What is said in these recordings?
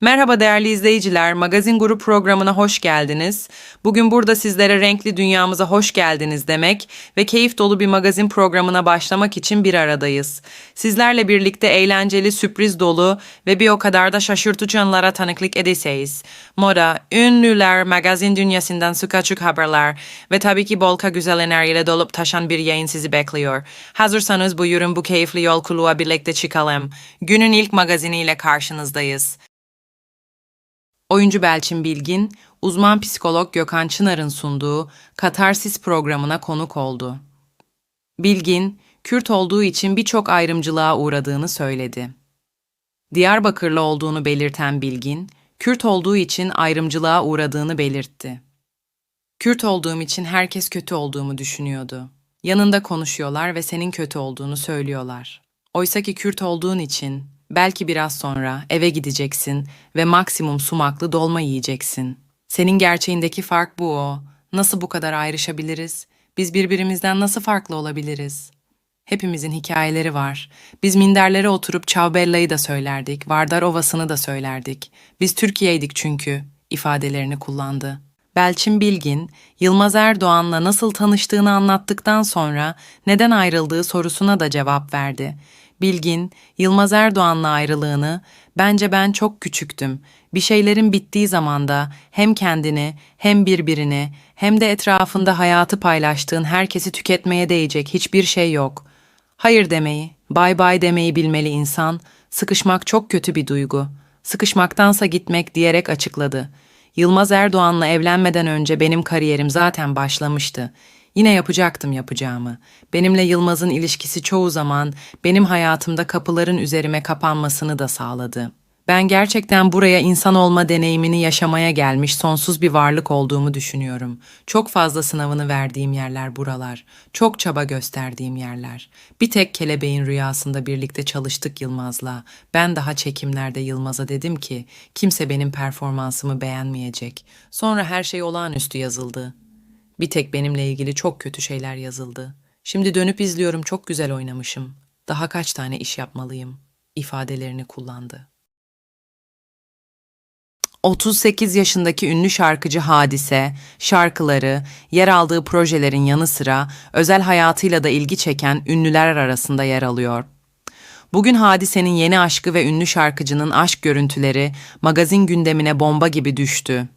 Merhaba değerli izleyiciler, Magazin Grup programına hoş geldiniz. Bugün burada sizlere renkli dünyamıza hoş geldiniz demek ve keyif dolu bir magazin programına başlamak için bir aradayız. Sizlerle birlikte eğlenceli, sürpriz dolu ve bir o kadar da şaşırtıcı anlara tanıklık edeceğiz. Moda, ünlüler, magazin dünyasından sık açık haberler ve tabii ki bolka güzel enerjiyle dolup taşan bir yayın sizi bekliyor. Hazırsanız buyurun bu keyifli yolculuğa birlikte çıkalım. Günün ilk magaziniyle karşınızdayız. Oyuncu Belçin Bilgin, uzman psikolog Gökhan Çınar'ın sunduğu Katarsis programına konuk oldu. Bilgin, Kürt olduğu için birçok ayrımcılığa uğradığını söyledi. Diyarbakırlı olduğunu belirten Bilgin, Kürt olduğu için ayrımcılığa uğradığını belirtti. Kürt olduğum için herkes kötü olduğumu düşünüyordu. Yanında konuşuyorlar ve senin kötü olduğunu söylüyorlar. Oysaki Kürt olduğun için belki biraz sonra eve gideceksin ve maksimum sumaklı dolma yiyeceksin. Senin gerçeğindeki fark bu o. Nasıl bu kadar ayrışabiliriz? Biz birbirimizden nasıl farklı olabiliriz? Hepimizin hikayeleri var. Biz minderlere oturup Çavbella'yı da söylerdik, Vardar Ovası'nı da söylerdik. Biz Türkiye'ydik çünkü ifadelerini kullandı. Belçin Bilgin, Yılmaz Erdoğan'la nasıl tanıştığını anlattıktan sonra neden ayrıldığı sorusuna da cevap verdi. Bilgin, Yılmaz Erdoğan'la ayrılığını, bence ben çok küçüktüm. Bir şeylerin bittiği zamanda hem kendini hem birbirini hem de etrafında hayatı paylaştığın herkesi tüketmeye değecek hiçbir şey yok. Hayır demeyi, bay bay demeyi bilmeli insan. Sıkışmak çok kötü bir duygu. Sıkışmaktansa gitmek diyerek açıkladı. Yılmaz Erdoğan'la evlenmeden önce benim kariyerim zaten başlamıştı. Yine yapacaktım yapacağımı. Benimle Yılmaz'ın ilişkisi çoğu zaman benim hayatımda kapıların üzerime kapanmasını da sağladı. Ben gerçekten buraya insan olma deneyimini yaşamaya gelmiş sonsuz bir varlık olduğumu düşünüyorum. Çok fazla sınavını verdiğim yerler buralar. Çok çaba gösterdiğim yerler. Bir tek kelebeğin rüyasında birlikte çalıştık Yılmaz'la. Ben daha çekimlerde Yılmaz'a dedim ki kimse benim performansımı beğenmeyecek. Sonra her şey olağanüstü yazıldı. Bir tek benimle ilgili çok kötü şeyler yazıldı. Şimdi dönüp izliyorum çok güzel oynamışım. Daha kaç tane iş yapmalıyım ifadelerini kullandı. 38 yaşındaki ünlü şarkıcı Hadise, şarkıları, yer aldığı projelerin yanı sıra özel hayatıyla da ilgi çeken ünlüler arasında yer alıyor. Bugün Hadise'nin yeni aşkı ve ünlü şarkıcının aşk görüntüleri magazin gündemine bomba gibi düştü.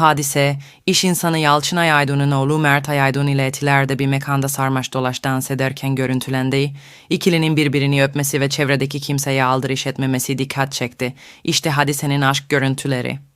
Hadise, iş insanı Yalçın Ayaydın'ın oğlu Mert Ayaydın ile Etiler'de bir mekanda sarmaş dolaş dans ederken görüntülendi. İkilinin birbirini öpmesi ve çevredeki kimseye aldırış etmemesi dikkat çekti. İşte Hadise'nin aşk görüntüleri.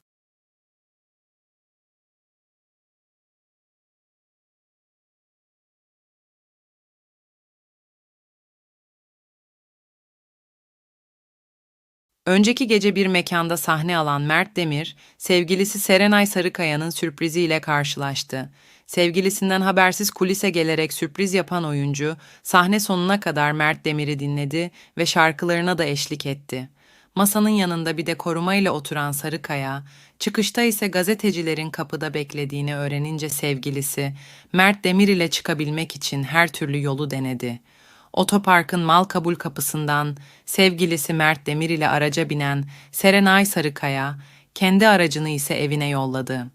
Önceki gece bir mekanda sahne alan Mert Demir, sevgilisi Serenay Sarıkaya'nın sürpriziyle karşılaştı. Sevgilisinden habersiz kulise gelerek sürpriz yapan oyuncu, sahne sonuna kadar Mert Demir'i dinledi ve şarkılarına da eşlik etti. Masanın yanında bir de korumayla oturan Sarıkaya, çıkışta ise gazetecilerin kapıda beklediğini öğrenince sevgilisi, Mert Demir ile çıkabilmek için her türlü yolu denedi. Otoparkın mal kabul kapısından sevgilisi Mert Demir ile araca binen Serenay Sarıkaya kendi aracını ise evine yolladı.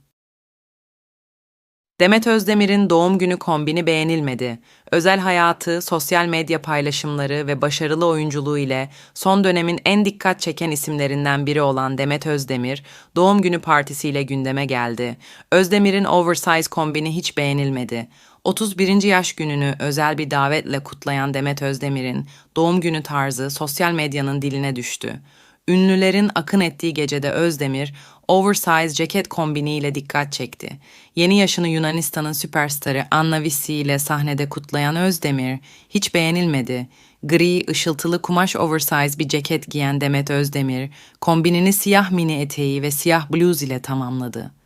Demet Özdemir'in doğum günü kombini beğenilmedi. Özel hayatı, sosyal medya paylaşımları ve başarılı oyunculuğu ile son dönemin en dikkat çeken isimlerinden biri olan Demet Özdemir, doğum günü partisiyle gündeme geldi. Özdemir'in oversize kombini hiç beğenilmedi. 31. yaş gününü özel bir davetle kutlayan Demet Özdemir'in doğum günü tarzı sosyal medyanın diline düştü. Ünlülerin akın ettiği gecede Özdemir, oversize ceket kombiniyle dikkat çekti. Yeni yaşını Yunanistan'ın süperstarı Anna Vissi ile sahnede kutlayan Özdemir, hiç beğenilmedi. Gri, ışıltılı kumaş oversize bir ceket giyen Demet Özdemir, kombinini siyah mini eteği ve siyah bluz ile tamamladı.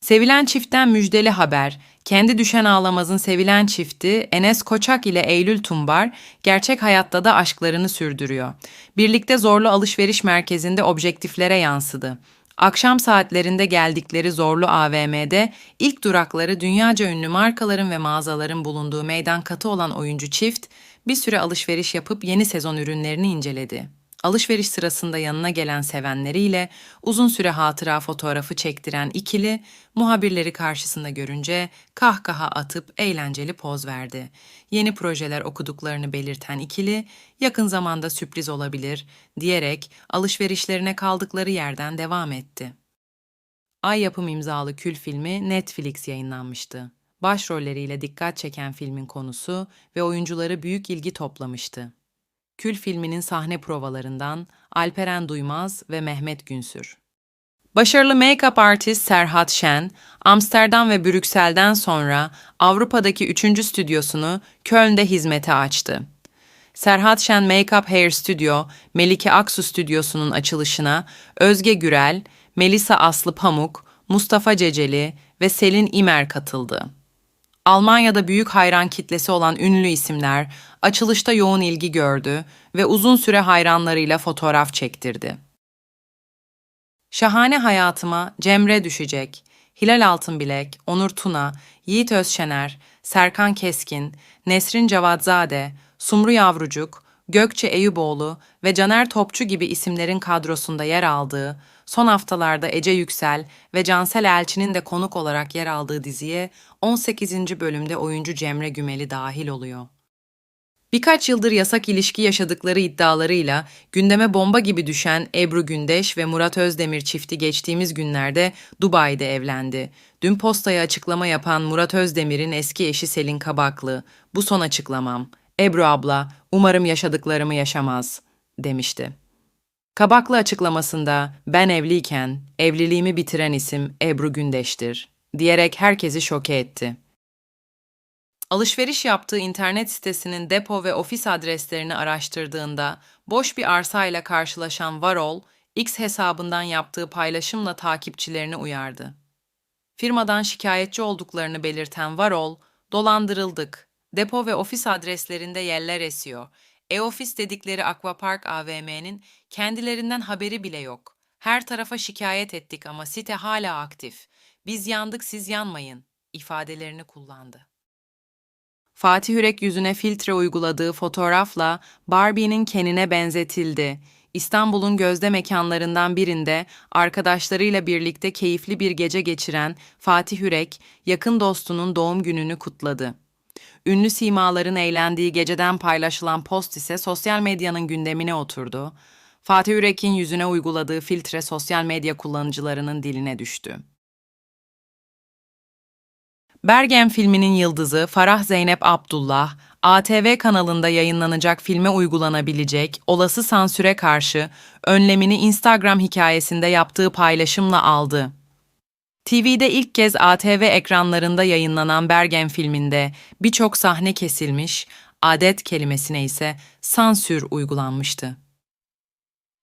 Sevilen çiftten müjdeli haber. Kendi düşen ağlamazın sevilen çifti Enes Koçak ile Eylül Tumbar gerçek hayatta da aşklarını sürdürüyor. Birlikte zorlu alışveriş merkezinde objektiflere yansıdı. Akşam saatlerinde geldikleri zorlu AVM'de ilk durakları dünyaca ünlü markaların ve mağazaların bulunduğu meydan katı olan oyuncu çift bir süre alışveriş yapıp yeni sezon ürünlerini inceledi. Alışveriş sırasında yanına gelen sevenleriyle uzun süre hatıra fotoğrafı çektiren ikili, muhabirleri karşısında görünce kahkaha atıp eğlenceli poz verdi. Yeni projeler okuduklarını belirten ikili, yakın zamanda sürpriz olabilir diyerek alışverişlerine kaldıkları yerden devam etti. Ay yapım imzalı kül filmi Netflix yayınlanmıştı. Başrolleriyle dikkat çeken filmin konusu ve oyuncuları büyük ilgi toplamıştı. Kül filminin sahne provalarından Alperen Duymaz ve Mehmet Günsür. Başarılı make-up artist Serhat Şen, Amsterdam ve Brüksel'den sonra Avrupa'daki üçüncü stüdyosunu Köln'de hizmete açtı. Serhat Şen Make-up Hair Studio, Melike Aksu Stüdyosu'nun açılışına Özge Gürel, Melisa Aslı Pamuk, Mustafa Ceceli ve Selin İmer katıldı. Almanya'da büyük hayran kitlesi olan ünlü isimler açılışta yoğun ilgi gördü ve uzun süre hayranlarıyla fotoğraf çektirdi. Şahane hayatıma Cemre düşecek. Hilal Altınbilek, Onur Tuna, Yiğit Özşener, Serkan Keskin, Nesrin Cavatzade, Sumru Yavrucuk, Gökçe Eyüboğlu ve Caner Topçu gibi isimlerin kadrosunda yer aldığı, son haftalarda Ece Yüksel ve Cansel Elçi'nin de konuk olarak yer aldığı diziye 18. bölümde oyuncu Cemre Gümeli dahil oluyor. Birkaç yıldır yasak ilişki yaşadıkları iddialarıyla gündeme bomba gibi düşen Ebru Gündeş ve Murat Özdemir çifti geçtiğimiz günlerde Dubai'de evlendi. Dün postaya açıklama yapan Murat Özdemir'in eski eşi Selin Kabaklı, bu son açıklamam. Ebru abla, umarım yaşadıklarımı yaşamaz, demişti. Kabaklı açıklamasında ben evliyken evliliğimi bitiren isim Ebru Gündeş'tir diyerek herkesi şoke etti. Alışveriş yaptığı internet sitesinin depo ve ofis adreslerini araştırdığında boş bir arsayla karşılaşan Varol, X hesabından yaptığı paylaşımla takipçilerini uyardı. Firmadan şikayetçi olduklarını belirten Varol, dolandırıldık, depo ve ofis adreslerinde yeller esiyor, e-ofis dedikleri Aquapark AVM'nin kendilerinden haberi bile yok. Her tarafa şikayet ettik ama site hala aktif. Biz yandık siz yanmayın ifadelerini kullandı. Fatih Yürek yüzüne filtre uyguladığı fotoğrafla Barbie'nin Ken'ine benzetildi. İstanbul'un gözde mekanlarından birinde arkadaşlarıyla birlikte keyifli bir gece geçiren Fatih Yürek, yakın dostunun doğum gününü kutladı. Ünlü simaların eğlendiği geceden paylaşılan post ise sosyal medyanın gündemine oturdu. Fatih Yürek'in yüzüne uyguladığı filtre sosyal medya kullanıcılarının diline düştü. Bergen filminin yıldızı Farah Zeynep Abdullah, ATV kanalında yayınlanacak filme uygulanabilecek olası sansüre karşı önlemini Instagram hikayesinde yaptığı paylaşımla aldı. TV'de ilk kez ATV ekranlarında yayınlanan Bergen filminde birçok sahne kesilmiş, adet kelimesine ise sansür uygulanmıştı.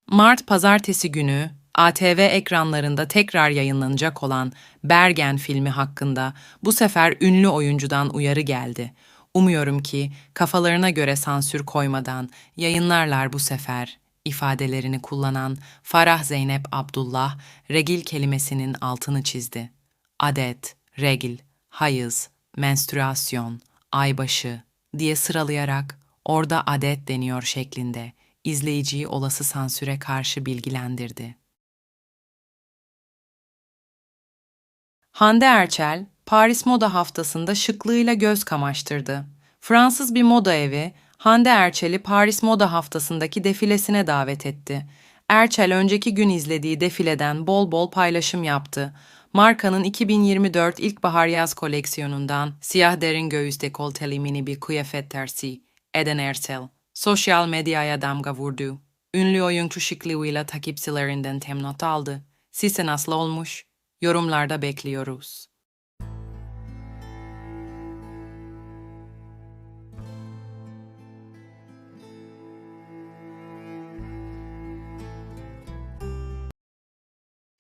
Mart pazartesi günü ATV ekranlarında tekrar yayınlanacak olan Bergen filmi hakkında bu sefer ünlü oyuncudan uyarı geldi. Umuyorum ki kafalarına göre sansür koymadan yayınlarlar bu sefer ifadelerini kullanan Farah Zeynep Abdullah, regil kelimesinin altını çizdi. Adet, regil, hayız, menstrüasyon, aybaşı diye sıralayarak orada adet deniyor şeklinde izleyiciyi olası sansüre karşı bilgilendirdi. Hande Erçel, Paris Moda Haftası'nda şıklığıyla göz kamaştırdı. Fransız bir moda evi, Hande Erçel'i Paris Moda Haftası'ndaki defilesine davet etti. Erçel önceki gün izlediği defileden bol bol paylaşım yaptı. Markanın 2024 ilkbahar yaz koleksiyonundan siyah derin göğüs dekolteli mini bir kıyafet tersi Eden Erçel sosyal medyaya damga vurdu. Ünlü oyuncu şıklığıyla takipçilerinden temnot aldı. Sizce nasıl olmuş? Yorumlarda bekliyoruz.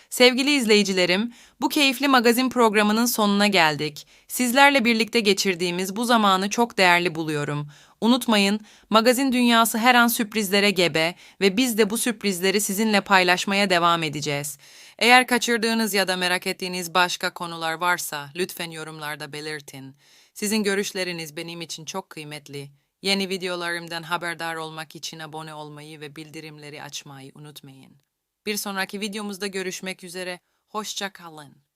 Sevgili izleyicilerim, bu keyifli magazin programının sonuna geldik. Sizlerle birlikte geçirdiğimiz bu zamanı çok değerli buluyorum. Unutmayın, magazin dünyası her an sürprizlere gebe ve biz de bu sürprizleri sizinle paylaşmaya devam edeceğiz. Eğer kaçırdığınız ya da merak ettiğiniz başka konular varsa lütfen yorumlarda belirtin. Sizin görüşleriniz benim için çok kıymetli. Yeni videolarımdan haberdar olmak için abone olmayı ve bildirimleri açmayı unutmayın. Bir sonraki videomuzda görüşmek üzere. Hoşça kalın.